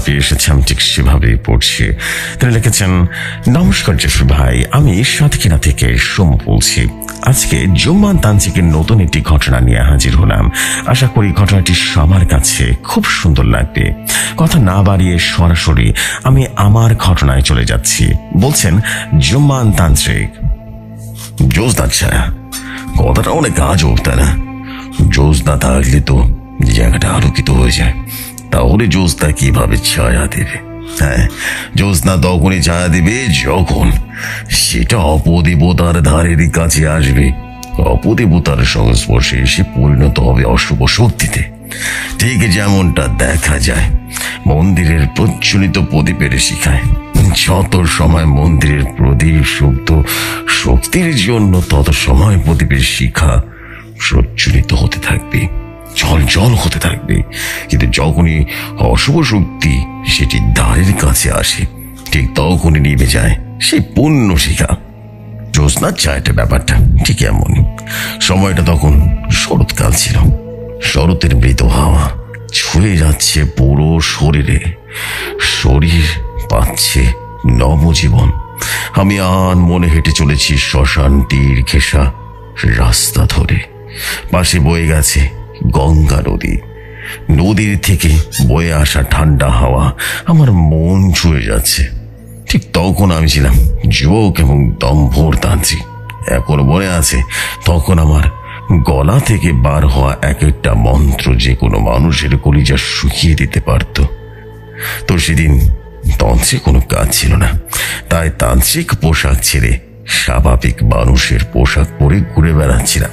আমার এসেছে, আমি ঠিক সেভাবেই পড়ছি। তিনি লিখেছেন, নমস্কার জেফরি ভাই, আমি সাতক্ষীরা থেকে সোম বলছি। আজকে জুম্মান তান্ত্রিকের নতুন একটি ঘটনা নিয়ে হাজির হলাম। আশা করি ঘটনাটি সবার কাছে খুব সুন্দর লাগবে। কথা না বাড়িয়ে সরাসরি আমি আমার ঘটনায় চলে যাচ্ছি। বলছেন জুম্মান তান্ত্রিক। ছায়া কথাটা অনেক আজব তাই না জোসদা থাকলে তো জায়গাটা আলোকিত হয়ে যায়। তাহলে জোসদা কীভাবে ছায়া দেবে? হ্যাঁ জোসনা তখনই ছায়া দেবে যখন সেটা অপদেবতার ধারের কাছে আসবে। অপদেবতার সংস্পর্শে এসে পরিণত হবে অশুভ শক্তিতে। ঠিক যেমনটা দেখা যায়, মন্দিরের প্রচলিত প্রদীপের শিখায়, যত সময় মন্দিরের প্রদীপ শুদ্ধ শক্তির জন্য তত সময় প্রদীপের শিখা প্রজ্বলিত হতে থাকবে। জল হতে থাকবে। কিন্তু যখনই অশুভ শক্তি সেটি দ্বারের কাছে আসে, ঠিক তখনই নিভে যায় সেই পূর্ণ শিখা। জ্যোৎস্নার চায়টা ব্যাপারটা ঠিক এমন সময়টা তখন শরৎকাল ছিল। শরতের মৃত হাওয়া ছুঁয়ে যাচ্ছে পুরো শরীরে। শরীর পাচ্ছে নবজীবন। আমি আন মনে হেঁটে চলেছি শ্মশান তীর ঘেঁষা রাস্তা ধরে। পাশে বয়ে গেছে গঙ্গা নদী। নদীর থেকে বয়ে আসা ঠান্ডা হাওয়া আমার মন ছুঁয়ে যাচ্ছে। ঠিক তখন আমি ছিলাম যুবক এবং দম্ভর তান্ত্রিক। এখন মনে আছে, তখন আমার গলা থেকে বার হওয়া এক একটা মন্ত্র যে কোনো মানুষের কলিজা শুকিয়ে দিতে পারত। তো সেদিন তন্ত্রে কোনো কাজ ছিল না। তাই তান্ত্রিক পোশাক ছেড়ে স্বাভাবিক মানুষের পোশাক পরে ঘুরে বেড়াচ্ছিলাম।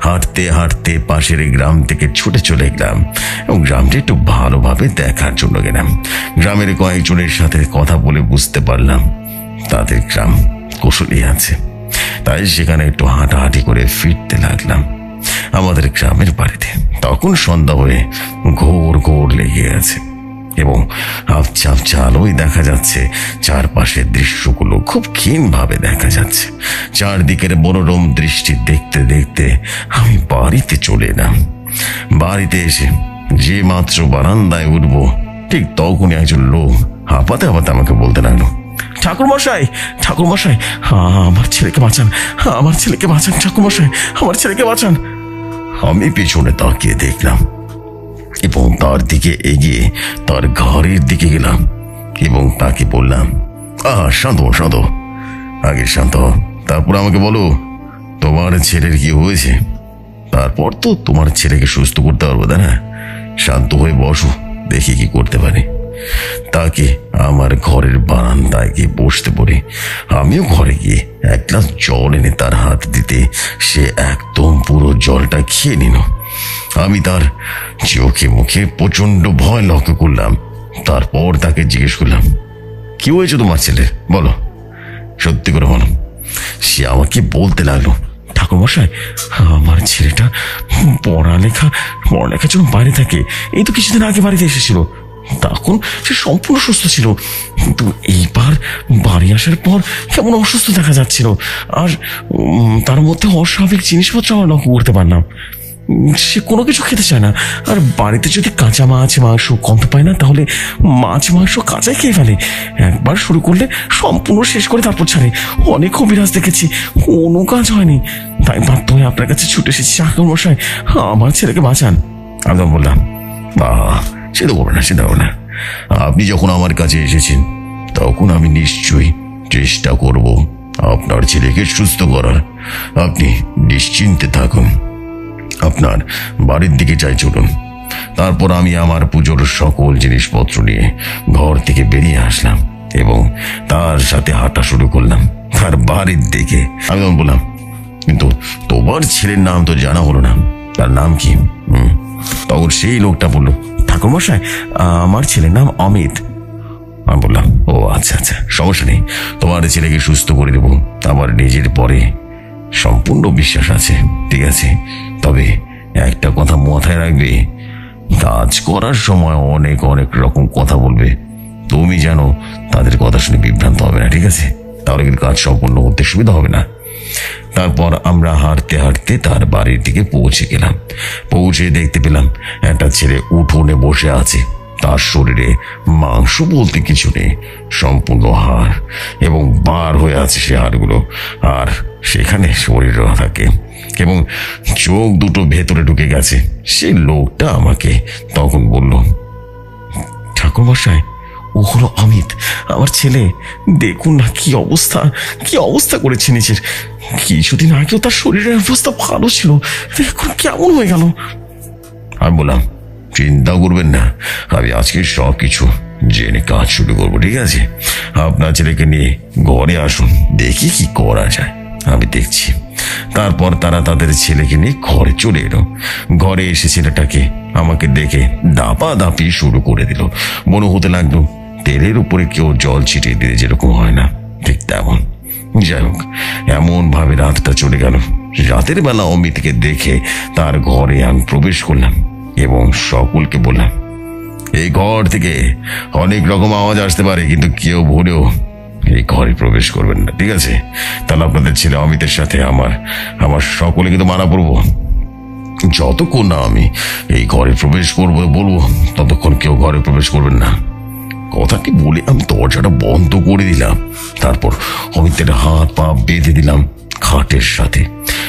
হাঁটতে হাঁটতে পাশের গ্রাম থেকে ছুটে চলে গেলাম এবং গ্রামটি একটু ভালোভাবে দেখার জন্য গেলাম। গ্রামের কয়েকজনের সাথে কথা বলে বুঝতে পারলাম তাদের গ্রাম কুশলী আছে। তাই সেখানে একটু হাঁটাহাঁটি করে ফিরতে লাগলাম আমাদের গ্রামের বাড়িতে। তখন সন্ধ্যা হয়ে ঘোর ঘোর লেগে গেছে এবং আবছা আবছা দেখা যাচ্ছে। চারপাশের দৃশ্যগুলো খুব ক্ষীণভাবে দেখা যাচ্ছে। চারদিকের মনোরম দৃষ্টি দেখতে দেখতে আমি বাড়িতে চলে এলাম। বাড়িতে এসে যে মাত্র বারান্দায় উঠবো, ঠিক তখনই একজন লোক হাঁপাতে হাঁপাতে আমাকে বলতে লাগল, ঠাকুরমশাই ঠাকুরমশাই ঠাকুর মশাই আমার ছেলেকে বাঁচান, আমার ছেলেকে বাঁচান, ঠাকুরমশাই, আমার ছেলেকে বাঁচান। আমি পিছনে তাকিয়ে দেখলাম এবং তার দিকে এগিয়ে তার ঘরের দিকে গেলাম এবং তাকে বললাম, আহ, শান্ত শান্ত। আগে শান্ত। তারপর আমাকে বলো, তোমার ছেলের কি হয়েছে? তারপর তো তোমার ছেলেকে সুস্থ করতে পারব, তাই না? শান্ত হয়ে বসো, দেখি কি করতে পারি। তাকে আমার ঘরের বারান্দায় গিয়ে বসতে পড়ে আমিও ঘরে গিয়ে এক গ্লাস জল এনে তার হাত দিতে সে একদম পুরো জলটা খেয়ে নিল। আমি তার চোখে মুখে প্রচণ্ড ভয় লক্ষ্য করলাম। তারপর তাকে জিজ্ঞেস করলাম, কি হয়েছে তোমার ছেলে? বলো। সত্যি করে বলো সে আমাকে বলতে লাগল ঠাকুর মশাই আমার ছেলেটা পড়ালেখা, পড়ালেখার জন্য বাইরে থাকে। এই তো কিছুদিন আগে বাড়িতে এসেছিল। তখন সে সম্পূর্ণ সুস্থ ছিল। কিন্তু এইবার বাড়ি আসার পর কেমন অসুস্থ দেখা যাচ্ছিল। আর তার মধ্যে অস্বাভাবিক জিনিসপত্র আমরা লক্ষ্য করতে পারলাম। সে কোনো কিছু খেতে চায় না। আর বাড়িতে যদি কাঁচা মাছ, মাংস কম পায় না, তাহলে মাছ, মাংস কাঁচাই খেয়ে ফেলে। একবার শুরু করলে সম্পূর্ণ শেষ করে তারপর ছাড়ে। অনেক অভিরাজ দেখেছি, কোনো কাজ হয়নি। তাই বাধ্য হয়ে আপনার কাছে ছুটে এসেছি চাকর মশাই। আমার ছেলেকে বাঁচান। আমি বললাম বাহ সেটা করবে না সেটা করবে না। আপনি যখন আমার কাছে এসেছেন, তখন আমি নিশ্চয়ই চেষ্টা করব আপনার ছেলেকে সুস্থ করার। আপনি নিশ্চিন্তে থাকুন। আপনার বাড়ির দিকে যাই চলুন। তারপর আমি আমার পুজোর সকল জিনিসপত্র নিয়ে ঘর থেকে বেরিয়ে আসলাম এবং তার সাথে হাঁটা শুরু করলাম। তার বাড়ির দিকে। আমি বললাম, কিন্তু তোমার ছেলের নাম তো জানা হলো না। তার নাম কি। তখন সেই লোকটা বলল, ঠাকুরমশাই, আমার ছেলের নাম অমিত। আমি বললাম, ও আচ্ছা আচ্ছা সমস্যা নেই। তোমার ছেলেকে সুস্থ করে দেবো। আমার নিজের পরে সম্পূর্ণ বিশ্বাস আছে, ঠিক আছে? তবে একটা কথা মাথায় রাখবে, কাজ করার সময় অনেক অনেক রকম কথা বলবে। তুমি যেন তাদের কথা শুনে বিভ্রান্ত হবে না, ঠিক আছে? তাহলে কিন্তু কাজ সম্পূর্ণ করতে সুবিধা হবে না। তারপর আমরা হাঁটতে হাঁটতে তার বাড়ির দিকে পৌঁছে গেলাম। পৌঁছে দেখতে পেলাম, একটা ছেলে উঠোনে বসে আছে। তার শরীরে মাংস বলতে কিছু নেই, সম্পূর্ণ হাড় এবং বার হয়ে আছে সে হাড়গুলো। আর সেখানে শরীরও থাকে এবং চোখ দুটো ভেতরে ঢুকে গেছে। সেই লোকটা আমাকে তখন বলল, ঠাকুরমশাই, ও হলো অমিত, আমার ছেলে। দেখুন না কি অবস্থা কি অবস্থা করেছে নিজের। কিছুদিন আগেও তার শরীরের অবস্থা ভালো ছিল, এখন কেমন হয়ে গেল? আমি বললাম চিন্তা করবেন না। আমি আজকে সব কিছু জেনে কাজ শুরু করব, ঠিক আছে? আপনার ছেলেকে নিয়ে ঘরে আসুন, দেখি কি করা যায়। আমি দেখছি। তারপর তারা তাদের ছেলেকে নিয়ে ঘরে চলে এলো। ঘরে এসে ছেলেটাকে আমাকে দেখে দাপা দাপি শুরু করে দিল। মনে হতে লাগল, তেলের উপরে কেউ জল ছিটিয়ে দিলে যেরকম হয় না, ঠিক তেমন। যাই হোক এমন ভাবে রাতটা চলে গেল। রাতের বেলা অমিতকে দেখে তার ঘরে আমি প্রবেশ করলাম। এবং সকলকে বললাম, এই ঘর থেকে অনেক রকম আওয়াজ আসতে পারে, কিন্তু কেউ ভুলেও এই ঘরে প্রবেশ করবেন না। ঠিক আছে? তাহলে আপনাদের ছেলে অমিতের সাথে আমার আমার সকলে কিন্তু মারা পড়ব। যতক্ষণ না আমি এই ঘরে প্রবেশ করব, বলব, ততক্ষণ কেউ ঘরে প্রবেশ করবেন না। কথা কথাটি বলে আমি দরজাটা বন্ধ করে দিলাম। তারপর অমিতের হাত পা বেঁধে দিলাম। খাটের সাথে।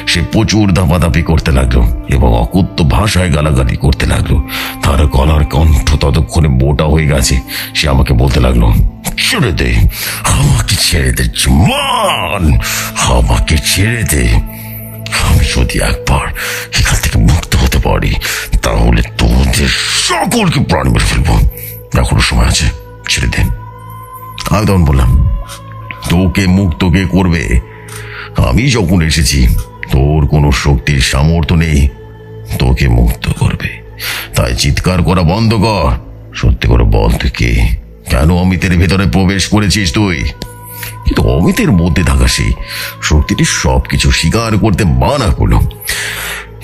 সে প্রচুর দাপাদাপি করতে লাগল এবং অকুত্ত ভাষায় গালাগালি করতে লাগল। তার গলার কণ্ঠ ততক্ষণে মোটা হয়ে গেছে। সে আমাকে বলতে লাগল, ছেড়ে দে, আমাকে ছেড়ে দে আমাকে ছেড়ে দে। আমি যদি একবার এখান থেকে মুক্ত হতে পারি, তাহলে তোদের সকলকে প্রাণ মেরে ফেলব। এখনও সময় আছে, ছেড়ে দে। আমি তখন বললাম, তোকে মুক্ত কে করবে? আমি যখন এসেছি, তোর কোনো শক্তির সামর্থ্য নেই। তোকে মুক্ত করবে। তাই চিৎকার করা বন্ধ কর। সত্যি করে বল তুই কে? কেন অমিতের ভেতরে প্রবেশ করেছিস তুই? কিন্তু অমিতের মধ্যে থাকা সেই শক্তিটি সবকিছু স্বীকার করতে মানা হলো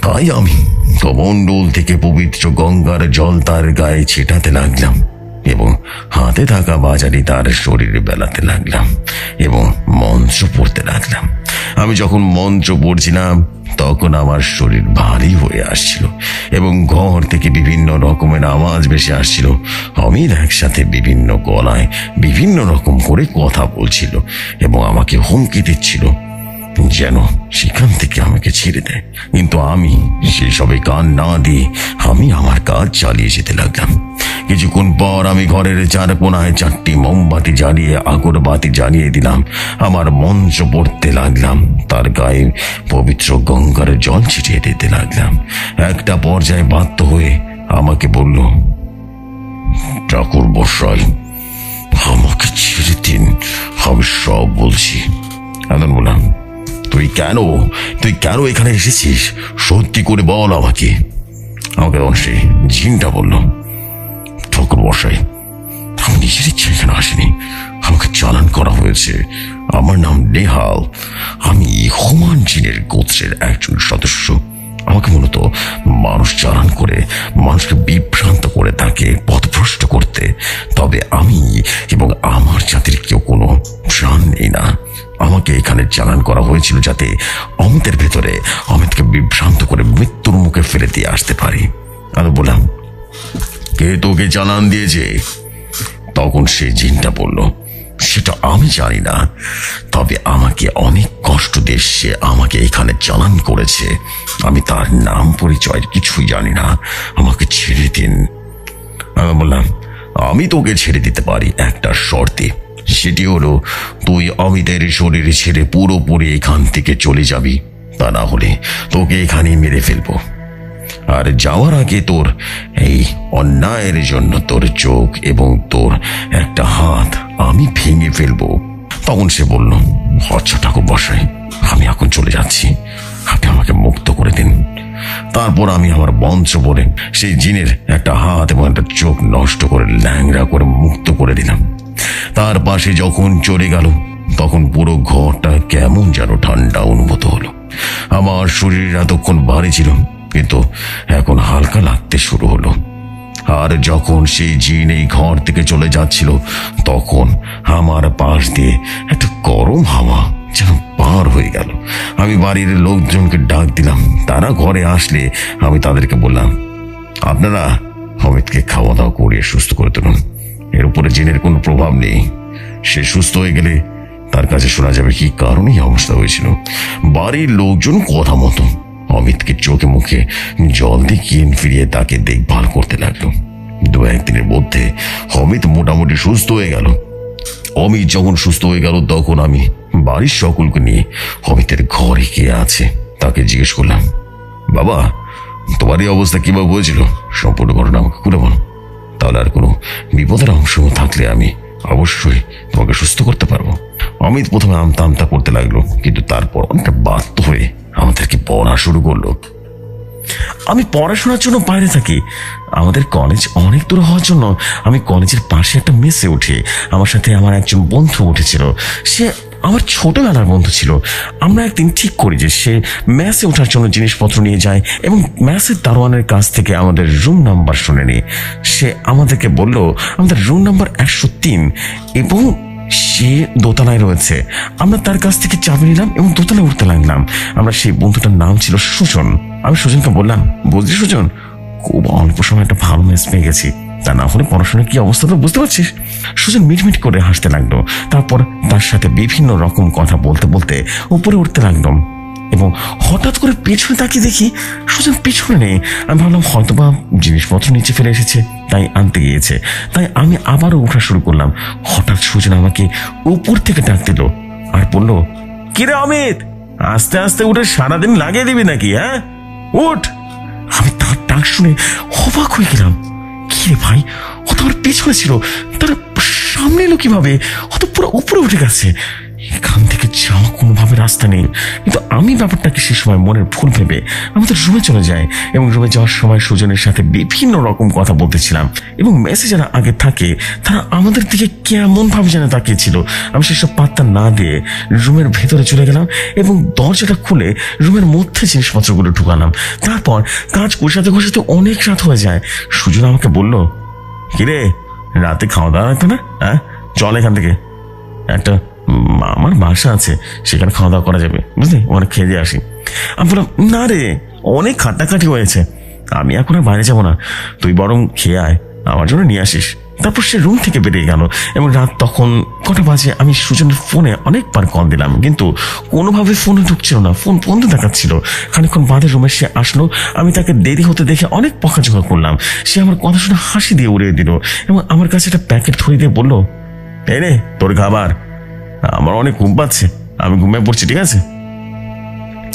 তাই আমি কমণ্ডল থেকে পবিত্র গঙ্গার জল তার গায়ে ছেটাতে লাগলাম এবং হাতে থাকা বাজারি তার শরীরে বেলাতে লাগলাম এবং লাগলাম আমি যখন মন্ত্র পড়ছিলাম, তখন আমার শরীর ভারী হয়ে আসছিল এবং ঘর থেকে বিভিন্ন রকমের আওয়াজ ভেসে আসছিল। অমিত একসাথে বিভিন্ন গলায় বিভিন্ন রকম করে কথা বলছিল এবং আমাকে হুমকি দিচ্ছিল, যেন সেখান থেকে আমাকে ছেড়ে দেয় কিন্তু আমি সেসবে কান না দিয়ে আমি আমার কাজ চালিয়ে যেতে লাগলাম। কিছুক্ষণ পর আমি ঘরের চার কোনায় চারটি মোমবাতি জ্বালিয়ে, আগরবাতি জ্বালিয়ে দিলাম। আমার মঞ্চ পড়তে লাগলাম। তার গায়ে পবিত্র গঙ্গার জল ছিটিয়ে দিতে লাগলাম। একটা পর্যায়ে বাধ্য হয়ে আমাকে বলল, ঠাকুর বসাই আমাকে ছেড়ে দিন। আমি সব বলছি। এখন বললাম, তুই কেন? তুই কেন এখানে এসেছিস? সত্যি করে বল আমাকে। আমাকে তখন সেই জিনটা বলল ঠাকুর বসাই আমি নিজের ইচ্ছে এখানে আসিনি। আমাকে চালান করা হয়েছে। আমার নাম নেহাল। আমি হুমান জিনের গোত্রের একজন সদস্য। আমাকে মূলত মানুষ চালান করে, মানুষকে বিভ্রান্ত করে তাকে পথভ্রষ্ট করতে। তবে আমি এবং আমার জাতির কেউ কোনো প্রাণ নেই না। আমাকে এখানে চালান করা হয়েছিল যাতে অমিতের ভেতরে অমিতকে বিভ্রান্ত করে মৃত্যুর মুখে ফেলে দিয়ে আসতে পারি। আমি বললাম কে তোকে চালান দিয়েছে? তখন সে জিনটা বলল, সেটা আমি জানি না। তবে আমাকে অনেক কষ্ট দিয়ে সে আমাকে এখানে চালান করেছে। আমি তার নাম পরিচয় কিছুই জানি না। আমাকে ছেড়ে দিন। আমি বললাম, আমি তোকে ছেড়ে দিতে পারি একটা শর্তে। সেটি হলো, তুই অমিতের শরীর ছেড়ে পুরোপুরি এখান থেকে চলে যাবি। তা না হলে তোকে এখানেই মেরে ফেলব। আর যাওয়ার আগে তোর এই অন্যায়ের জন্য তোর চোখ এবং তোর একটা হাত আমি ভেঙে ফেলব। তখন সে বলল আচ্ছা ঠাকুর বসাই আমি এখন চলে যাচ্ছি। আপনি আমাকে মুক্ত করে দিন। তারপর আমি আমার মঞ্চ পরে সেই জিনের একটা হাত এবং একটা চোখ নষ্ট করে, ল্যাংড়া করে মুক্ত করে দিলাম। তার পাশে যখন চলে গেল, তখন পুরো ঘরটা কেমন যেন ঠান্ডা অনুভূত হলো। আমার শরীর এতক্ষণ ভারী ছিল কিন্তু এখন হালকা লাগতে শুরু হলো। আর যখন সেই জিন এই ঘর থেকে চলে যাচ্ছিল, তখন আমার পাশ দিয়ে একটা গরম হাওয়া যেন পার হয়ে গেল। আমি বাড়ির লোকজনকে ডাক দিলাম। তারা ঘরে আসলে আমি তাদেরকে বললাম, আপনারা অমিতকে খাওয়া দাওয়া করিয়ে সুস্থ করে তুলুন। এর উপরে জিনের কোনো প্রভাব নেই। সে সুস্থ হয়ে গেলে তার কাছে শোনা যাবে কি কারণেই অবস্থা হয়েছিল। বাড়ির লোকজন কথা মতো অমিতকে চোখে মুখে জল দিয়ে কিন ফিরিয়ে তাকে দেখভাল করতে লাগল। দু একদিনের মধ্যে অমিত মোটামুটি সুস্থ হয়ে গেল। অমিত যখন সুস্থ হয়ে গেল, তখন আমি বাড়ির সকলকে নিয়ে অমিতের ঘরে কে আছে, তাকে জিজ্ঞেস করলাম, বাবা, তোমার এই অবস্থা কীভাবে হয়েছিল? সম্পূর্ণ ঘটনা আমাকে খুলে বলো। তাহলে আর কোনো বিপদের অংশ থাকলে আমি অবশ্যই তোমাকে সুস্থ করতে পারব। অমিত প্রথমে আমতা আমতা করতে লাগল, কিন্তু তারপর অনেকটা বাধ্য হয়ে আমাদেরকে পড়া শুরু করল। আমি পড়াশোনার জন্য বাইরে থাকি। আমাদের কলেজ অনেক দূর হওয়ার জন্য আমি কলেজের পাশে একটা মেসে উঠি আমার সাথে আমার একজন বন্ধু উঠেছিল। সে আমার ছোটবেলার বন্ধু ছিল। আমরা একদিন ঠিক করি যে সে ম্যাসে ওঠার জন্য জিনিসপত্র নিয়ে যায় এবং ম্যাসের দারোয়ানের কাছ থেকে আমাদের রুম নাম্বার শুনে নি সে আমাদেরকে বলল, আমাদের রুম নাম্বার একশো তিন এবং সে দোতলায় রয়েছে। আমরা তার কাছ থেকে চাবি নিলাম এবং দোতলায় উঠতে লাগলাম। আমরা সেই বন্ধুটার নাম ছিল সুজন। আমি সুজনকে বললাম, বুঝলি সুজন? খুব অল্প সময় একটা ভালো মেস পেয়ে গেছি। তা না হলে পড়াশোনার কি অবস্থা তো বুঝতে পারছিস? সুজন মিটমিট করে হাসতে লাগল। তারপর তার সাথে বিভিন্ন রকম কথা বলতে বলতে উপরে উঠতে লাগল। এবং হঠাৎ করে পেছনে তাকিয়ে দেখি সুজন পেছনে নেই। আমি ভাবলাম হয়তো বা জিনিসপত্র নিচে ফেলে এসেছে। তাই আনতে গিয়েছে। তাই আমি আবারও ওঠা শুরু করলাম। হঠাৎ সুজন আমাকে উপর থেকে ডাক দিল আর বলল কিরে অমিত? আস্তে আস্তে উঠে সারাদিন লাগিয়ে দিবি নাকি হ্যাঁ? উঠ! আমি তার ডাক শুনে অবাক হয়ে গেলাম। কি রে ভাই? ও তো আমার পেছনে ছিল। তার সামনে এলো কীভাবে? ও তো পুরো উপরে উঠে গেছে। এখান থেকে যাওয়া কোনোভাবে রাস্তা নেই। কিন্তু আমি ব্যাপারটাকে সে সময় মনের ভুল ভেবে আমাদের রুমে চলে যাই এবং রুমে যাওয়ার সময় সুজনের সাথে বিভিন্ন রকম কথা বলতেছিলাম এবং মেসে যারা আগে থাকে, তারা আমাদের দিকে কেমন ভাবে যেন তাকিয়েছিল। আমি সেসব পাত্তা না দিয়ে রুমের ভেতরে চলে গেলাম এবং দরজাটা খুলে রুমের মধ্যে জিনিসপত্রগুলো ঢুকালাম। তারপর কাজ গোছাতে গোছাতে অনেক রাত হয়ে যায়। সুজন আমাকে বলল, কিরে, রাতে খাওয়া দাওয়া হতো না? হ্যাঁ? চল এখান থেকে। একটা আমার বাসা আছে, সেখানে খাওয়া দাওয়া করা যাবে, বুঝলি? ওখানে খেয়ে দিয়ে আসি। আমি বললাম, না রে, অনেক খাটাখাটি হয়েছে। আমি এখন আর বাইরে যাব না। তুই বরং খেয়ে আয়, আমার জন্য নিয়ে আসিস। তারপর সে রুম থেকে বেরিয়ে গেল এবং রাত তখন কটা বাজে, আমি সুজনের ফোনে অনেকবার কল দিলাম, কিন্তু কোনোভাবে ফোনে ঢুকছিল না ফোন বন্ধ দেখাচ্ছিল। খানিকক্ষণ বাদে রুমে সে আসলো, আমি তাকে দেরি হতে দেখে অনেক পকা পকাঝোকা করলাম। সে আমার কথা শুনে হাসি দিয়ে উড়িয়ে দিল এবং আমার কাছে একটা প্যাকেট ধরে দিয়ে বলল, এই রে তোর খাবার। আমার অনেক ঘুম পাচ্ছে। আমি ঘুমিয়ে পড়ছি, ঠিক আছে?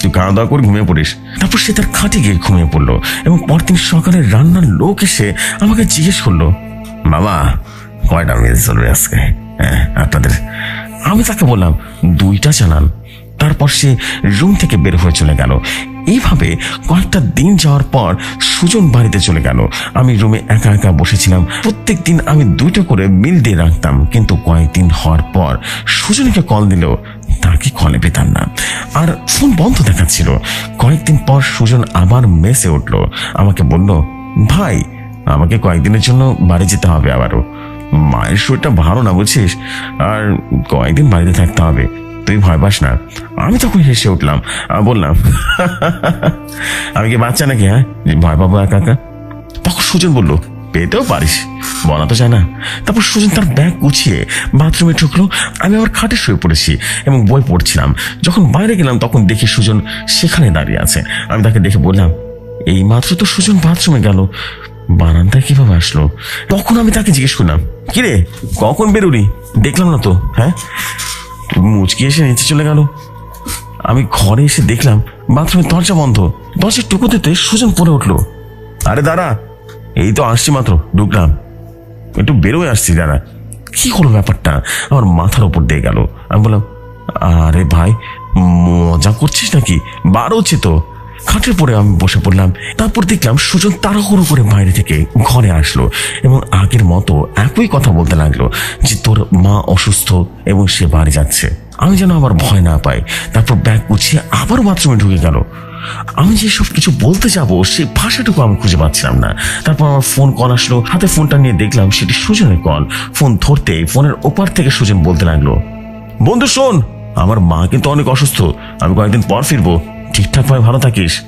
তুই খাওয়া দাওয়া করে ঘুমিয়ে পড়িস। তারপর সে তার খাটে গিয়ে ঘুমিয়ে পড়ল এবং পরদিন সকালে রান্নার লোক এসে আমাকে জিজ্ঞেস করল বাবা কয়টা মেয়ে চলবে আজকে? হ্যাঁ আপনাদের আমি তাকে বললাম, দুইটা চালান তারপর সে রুম থেকে বের হয়ে চলে গেল। এইভাবে কয়েকটা দিন যাওয়ার পর সুজন বাড়িতে চলে গেল। আমি রুমে একা একা বসেছিলাম। প্রত্যেক দিন আমি দুইটা করে বিল দিয়ে রাখতাম। কিন্তু কয়েকদিন হওয়ার পর সুজনকে কল দিলেও তাকে কলে পেতাম না। আর ফোন বন্ধ দেখাচ্ছিল। কয়েকদিন পর সুজন আবার মেসে উঠল। আমাকে বলল, ভাই, আমাকে কয়েকদিনের জন্য বাড়ি যেতে হবে আবারও। মায়ের শরীরটা ভালো না বুঝছিস আর কয়েকদিন বাড়িতে থাকতে হবে। তুই ভয় পাস না। আমি তখন হেসে উঠলাম। বললাম, আমি কি বাচ্চা নাকি হ্যাঁ? ভয় পাবো একা একা? তখন সুজন বলল, পেতেও পারিস, বলা তো যায় না। তারপর সুজন তার ব্যাগ গুছিয়ে বাথরুমে ঢুকলো। আমি আবার খাটে শুয়ে পড়েছি এবং বই পড়ছিলাম। যখন বাইরে গেলাম, তখন দেখি সুজন সেখানে দাঁড়িয়ে আছে। আমি তাকে দেখে বললাম, এই মাত্র তো সুজন বাথরুমে গেল। বারান্দায় কীভাবে আসলো? তখন আমি তাকে জিজ্ঞেস করলাম কিরে কখন বেরোলি? দেখলাম না তো হ্যাঁ? মুচকি এসে নিচে চলে গেল। আমি ঘরে এসে দেখলাম বাথরুমের দরজা বন্ধ। দরজার দিতে সুজন পড়ে উঠল। আরে দাঁড়া, এই তো আসছি মাত্র, ঢুকলাম। একটু বেরোয় আসছি, দাঁড়া। কি হলো ব্যাপারটা? আমার মাথার ওপর দিয়ে গেল। আমি বললাম, আরে ভাই, মজা করছিস নাকি? বার হচ্ছে তো। খাটের পরে আমি বসে পড়লাম। তারপর দেখলাম সুজন তাড়াহুড়ো করে বাইরে থেকে ঘরে আসলো এবং আগের মতো একই কথা বলতে লাগল যে, তোর মা অসুস্থ এবং সে বাড়ি যাচ্ছে। আমি যেন আবার ভয় না পাই। তারপর ব্যাগ গুছিয়ে আবার বাথরুমে ঢুকে গেল। আমি যে সব কিছু বলতে যাব সেই ভাষাটুকু আমি খুঁজে পাচ্ছিলাম না। তারপর আমার ফোন কল আসলো, হাতে ফোনটা নিয়ে দেখলাম সেটি সুজনের কল। ফোন ধরতে ফোনের ওপার থেকে সুজন বলতে লাগল, বন্ধু শোন, আমার মা কিন্তু অনেক অসুস্থ, আমি কয়েকদিন পর ফিরবো। ঠিকঠাক ভাবে ভালো থাকিস।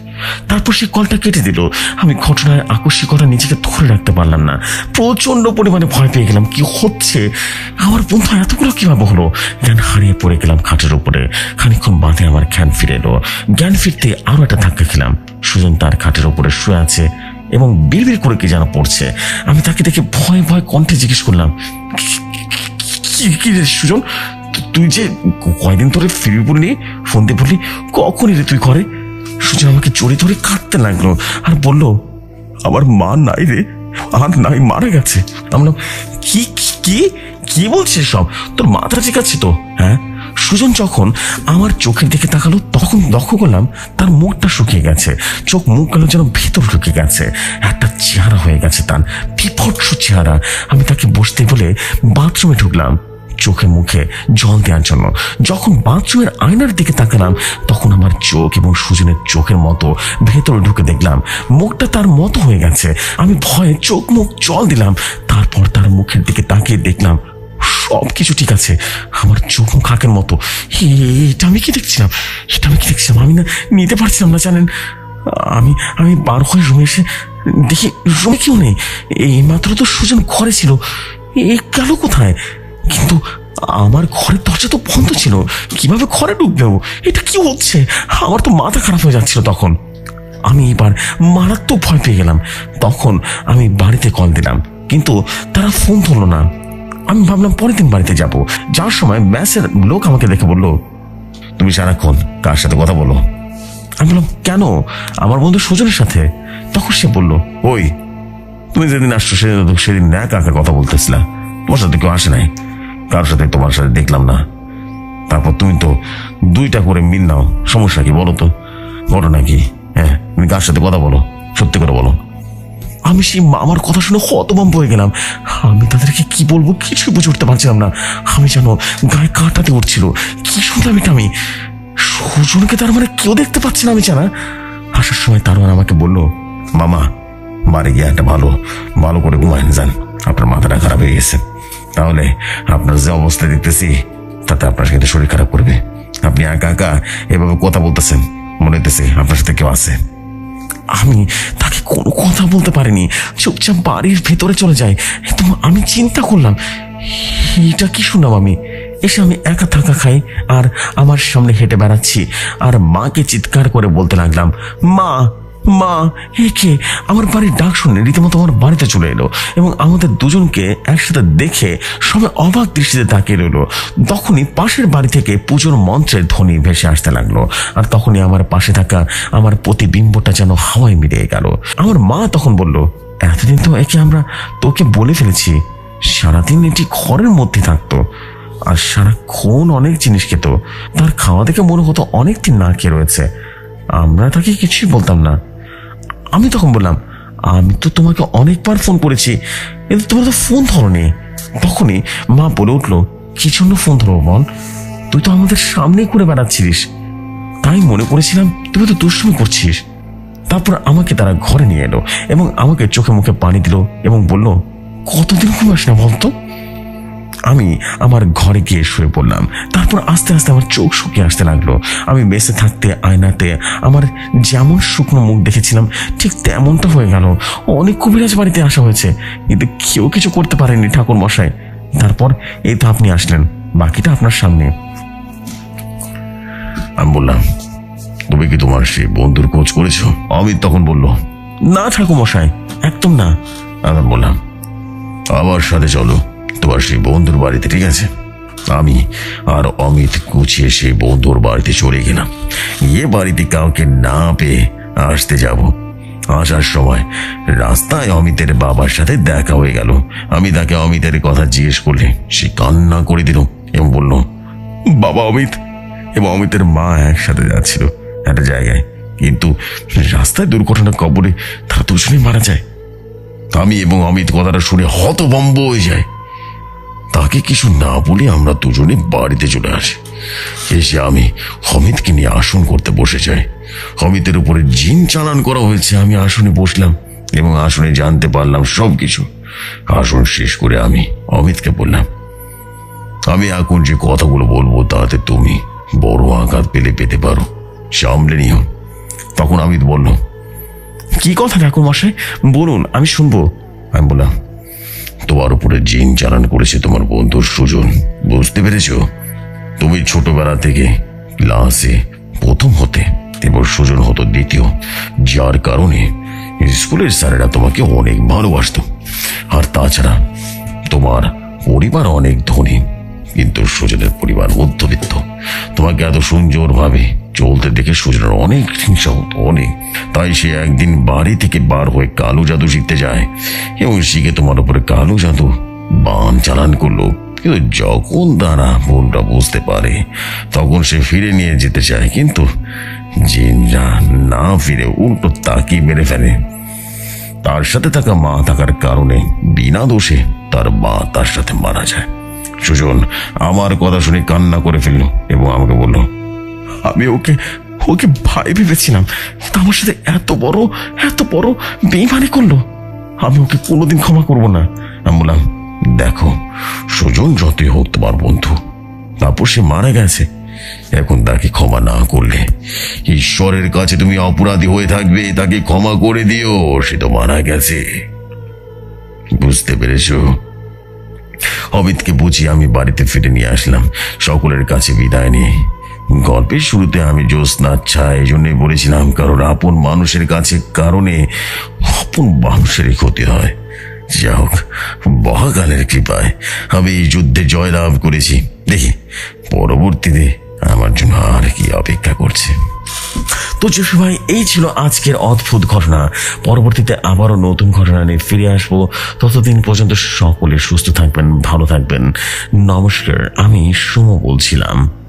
তারপর সে কলটা কেটে দিল। আমি ঘটনার আকস্মিকতা নিজেকে ধরে রাখতে পারলাম না। প্রচণ্ড পরিমাণে ভয় পেয়ে গেলাম। কি হচ্ছে? আমার বন্ধু এতগুলো কীভাবে হলো? জ্ঞান হারিয়ে পড়ে গেলাম খাটের উপরে। খানিক্ষণ বাঁধে আমার জ্ঞান ফিরে এলো। জ্ঞান ফিরতে আরও একটা ধাক্কা খেলাম। সুজন তার খাটের উপরে শুয়ে আছে এবং বিড়বিড় করে কি যেন পড়ছে। আমি তাকে দেখে ভয় ভয় কণ্ঠে জিজ্ঞেস করলাম "কি- রে সুজন? তুই যে কয়দিন ধরে ফিরবি বললি ফোন দিয়ে বললি কখন এলে তুই ঘরে? সুজন আমাকে জড়ি ধরে কাঁদতে লাগল আর বলল আমার মা নাই রে আর নাই মারা গেছে। আমি বললাম, কি কি- কি বলছিস সব তোর মাথা ঠিক আছে তো? হ্যাঁ? সুজন যখন আমার চোখের দিকে তাকালো তখন লক্ষ্য করলাম তার মুখটা শুকিয়ে গেছে। চোখ মুখ গেল যেন ভেতর ঢুকে গেছে। একটা চেহারা হয়ে গেছে তার বিভৎস চেহারা। আমি তাকে বসতে বলে বাথরুমে ঢুকলাম। চোখে মুখে জল দেওয়ার জন্য। যখন বাথরুমের আয়নার দিকে তাকালাম, তখন আমার চোখ এবং সুজনের চোখের মতো ভেতরে ঢুকে দেখলাম, মুখটা তার মতো হয়ে গেছে। আমি ভয়ে চোখ মুখ জল দিলাম, তারপর তার মুখের দিকে তাকিয়ে দেখলাম সব কিছু ঠিক আছে। আমার চোখ মুখ আঁকের মতো। এটা আমি কি দেখছিলাম? এটা আমি কি দেখছিলাম? আমি না নিতে পারছিলাম না, জানেন? আমি আমি বার হয়ে রুমে এসে দেখি, রুমে কেউ নেই। এই মাত্র তো সুজন ঘরে ছিল। এ গেল কোথায়? কিন্তু আমার ঘরের দরজা তো বন্ধ ছিল। কীভাবে ঘরে ঢুকবে? এটা কি হচ্ছে? আমার তো মাথা খারাপ হয়ে যাচ্ছিল তখন। আমি এবার মারাত্মক ভয় পেয়ে গেলাম। তখন আমি বাড়িতে কল দিলাম। কিন্তু তারা ফোন ধরলো না। আমি ভাবলাম পরের দিন বাড়িতে যাব। যাওয়ার সময় ব্যাসের লোক আমাকে দেখে বলল, তুমি সারাক্ষণ কার সাথে কথা বলো? আমি বললাম, কেন? আমার বন্ধু সুজনের সাথে। তখন সে বলল, ওই, তুমি যেদিন আসছো সেদিন সেদিন ন্যাক আঁকার কথা বলতেছিলা। তোমার সাথে কেউ আসে নাই। কারোর সাথে তোমার সাথে দেখলাম না। তারপর তুমি তো দুইটা করে মিল নাও। সমস্যা কি বলো তো? ঘটনা কি? হ্যাঁ তুমি কার সাথে কথা বলো? সত্যি করে বলো। আমি সেই মামার কথা শুনে হতভম্ব হয়ে গেলাম। আমি তাদেরকে কি বলব কিছুই বুঝে উঠতে পারছিলাম না। আমি যেন গায়ে কাঁটাতে উঠছিল। কি শুনলাম এটা আমি? সুজনকে তার মানে কেউ দেখতে পাচ্ছে না আমি জানা। আসার সময় তারওয়ান আমাকে বলল, মামা, বাড়ি গিয়ে একটা ভালো ভালো করে ঘুমায় যান। আপনার মাথাটা খারাপ হয়ে গেছে। তাহলে আপনার যে অবস্থা দেখতেছি, তাতে আপনার সাথে শরীর খারাপ করবে। আপনি একা একা এভাবে কথা বলতেছেন, মনে হইতেছে আপনার সাথে কেউ আছে। আমি তাকে কোনো কথা বলতে পারিনি। চুপচাপ বাড়ির ভেতরে চলে যায়। তো আমি চিন্তা করলাম, এটা কি শুনলাম আমি? এসে আমি একা থাকা খাই, আর আমার সামনে হেঁটে বেড়াচ্ছি। আর মাকে চিৎকার করে বলতে লাগলাম, মা মা একে আমার বাড়ির ডাক শুনে রীতিমতো আমার বাড়িতে চলে এলো এবং আমাদের দুজনকে একসাথে দেখে সবাই অবাক দৃষ্টিতে তাকিয়ে রইল। তখনই পাশের বাড়ি থেকে পুজোর মন্ত্রের ধ্বনি ভেসে আসতে লাগল আর তখনই আমার পাশে থাকা আমার প্রতিবিম্বটা যেন হাওয়ায় মিলিয়ে গেল। আমার মা তখন বলল, এতদিন তো একে আমরা তোকে বলে ফেলেছি। সারাদিন এটি ঘরের মধ্যে থাকতো আর সারাক্ষণ অনেক জিনিস খেত। তার খাওয়া দেখে মনে হতো অনেক দিন না খেয়ে রয়েছে। আমরা তাকে কিছুই বলতাম না। আমি তখন বললাম, আমি তো তোমাকে অনেকবার ফোন করেছি, কিন্তু তোমার তো ফোন ধরনি। তখনই মা বলে উঠল, কি জন্য ফোন ধরবো বল? তুই তো আমাদের সামনেই করে বেড়াচ্ছিলিস। তাই মনে করেছিলাম তুই তো দুষ্টুমি করছিস। তারপর আমাকে তারা ঘরে নিয়ে এলো এবং আমাকে চোখে মুখে পানি দিল এবং বলল, কতদিন ঘুমাস না বলতো? আমি আমার ঘরে গিয়ে শুয়ে পড়লাম। তারপর আস্তে আস্তে আমার চোখ শুকিয়ে আসতে লাগল। আমি বেঁচে থাকতে, আয়নাতে আমার যেমন শুকনো মুখ দেখেছিলাম, ঠিক তেমনটা হয়ে গেল। অনেক কবিরাজ বাড়িতে আসা হয়েছে। কিন্তু কেউ কিছু করতে পারেনি ঠাকুর মশাই তারপর এই তো আপনি আসলেন। বাকিটা আপনার সামনে। আমি বললাম, তুমি কি তোমার সেই বন্ধুর খোঁজ করেছ? অমিত তখন বলল, না ঠাকুর মশাই একদম না। আমি বললাম আমার সাথে চলো। তোমার সেই বন্ধুর বাড়িতে, ঠিক আছে? আমি আর অমিত গুছিয়ে সেই বন্ধুর বাড়িতে চলে গেলাম। গিয়ে বাড়িতে কাউকে না পেয়ে আসতে যাব। আসার সময় রাস্তায় অমিতের বাবার সাথে দেখা হয়ে গেল। আমি তাকে অমিতের কথা জিজ্ঞেস করলে সে কান্না করে দিল এবং বলল, বাবা অমিত। এবং অমিতের মা একসাথে যাচ্ছিল একটা জায়গায়। কিন্তু রাস্তায় দুর্ঘটনা কবরে তারা দুজনেই মারা যায়। আমি এবং অমিত কথাটা শুনে হতভম্ব হয়ে যায় তাকে কিছু না বলে আমরা দুজনে বাড়িতে চলে আসি। এসে আমি হমিদকে নিয়ে আসন করতে বসে যাই। অমিতের উপরে জিন চালান করা হয়েছে, আমি আসনে বসলাম এবং আসনে জানতে পারলাম সব কিছু আসন শেষ করে আমি অমিতকে বললাম, আমি এখন যে কথাগুলো বলব তাতে তুমি বড় আঘাত পেলে পেতে পারো। সামলে নিও। তখন আমি বললাম কি কথা ঠাকুর মশাই বলুন, আমি শুনব। আমি বললাম তোমার উপরে জিন চালান করেছে তোমার বন্ধু সুজন। বুঝতে পেরেছ? তুমি ছোটবেলা থেকে ক্লাসে প্রথম হতে এবং সুজন হতো দ্বিতীয়। যার কারণে স্কুলের স্যারেরা তোমাকে অনেক ভালোবাসতো। আর তাছাড়া তোমার পরিবার অনেক ধনী, কিন্তু সুজনের পরিবার মধ্যবিত্ত। তোমাকে এত সুন্দরভাবে চলতে দেখে সুজনের অনেক হিংসা হতো অনেক তাই সে একদিন বাড়ি থেকে বার হয়ে কালো জাদু শিখতে যায়। এবং শিখে তোমার উপরে কালো জাদু বান চালান করল। কিন্তু যখন তারা বোনটা বুঝতে পারে, তখন সে ফিরে নিয়ে যেতে চায়। কিন্তু জিনরা না ফিরে উল্টো তাকিয়ে মেরে ফেলে। তার সাথে থাকা মা থাকার কারণে বিনা দোষে তার মা তার সাথে মারা যায়। সুজন আমার কথা শুনে কান্না করে ফেলল এবং আমাকে বলল আমি ওকে ওকে ভাই ভেবেছিলাম আমার সাথে এত বড় এত বড় বেইমানি করল। আমি ওকে কোনোদিন ক্ষমা করব না। আমি বললাম, দেখো, সুজন যতই হোক তোমার বন্ধু। তারপর সে মারা গেছে। এখন তাকে ক্ষমা না করলে ঈশ্বরের কাছে তুমি অপরাধী হয়ে থাকবে। তাকে ক্ষমা করে দিও, সে তো মারা গেছে। বুঝতে পেরেছ? অমিতকে বুঝিয়ে আমি বাড়িতে ফিরে নিয়ে আসলাম। সকলের কাছে বিদায় নিয়ে গল্পের শুরুতে আমি জ্যোৎস্না আচ্ছা এই জন্যই বলেছিলাম, কারণ আপন মানুষের কাছে কারণে আপন মানুষেরই ক্ষতি হয়। যা হোক বহাকালের কৃপায় আমি এই যুদ্ধে জয়লাভ করেছি। দেখি, পরবর্তীতে আমার জন্য আর কি অপেক্ষা করছে। তো যশু ভাই, এই ছিল আজকের অদ্ভুত ঘটনা। পরবর্তীতে আবারও নতুন ঘটনা নিয়ে ফিরে আসব। ততদিন পর্যন্ত সকলে সুস্থ থাকবেন, ভালো থাকবেন। নমস্কার, আমি সুমো বলছিলাম।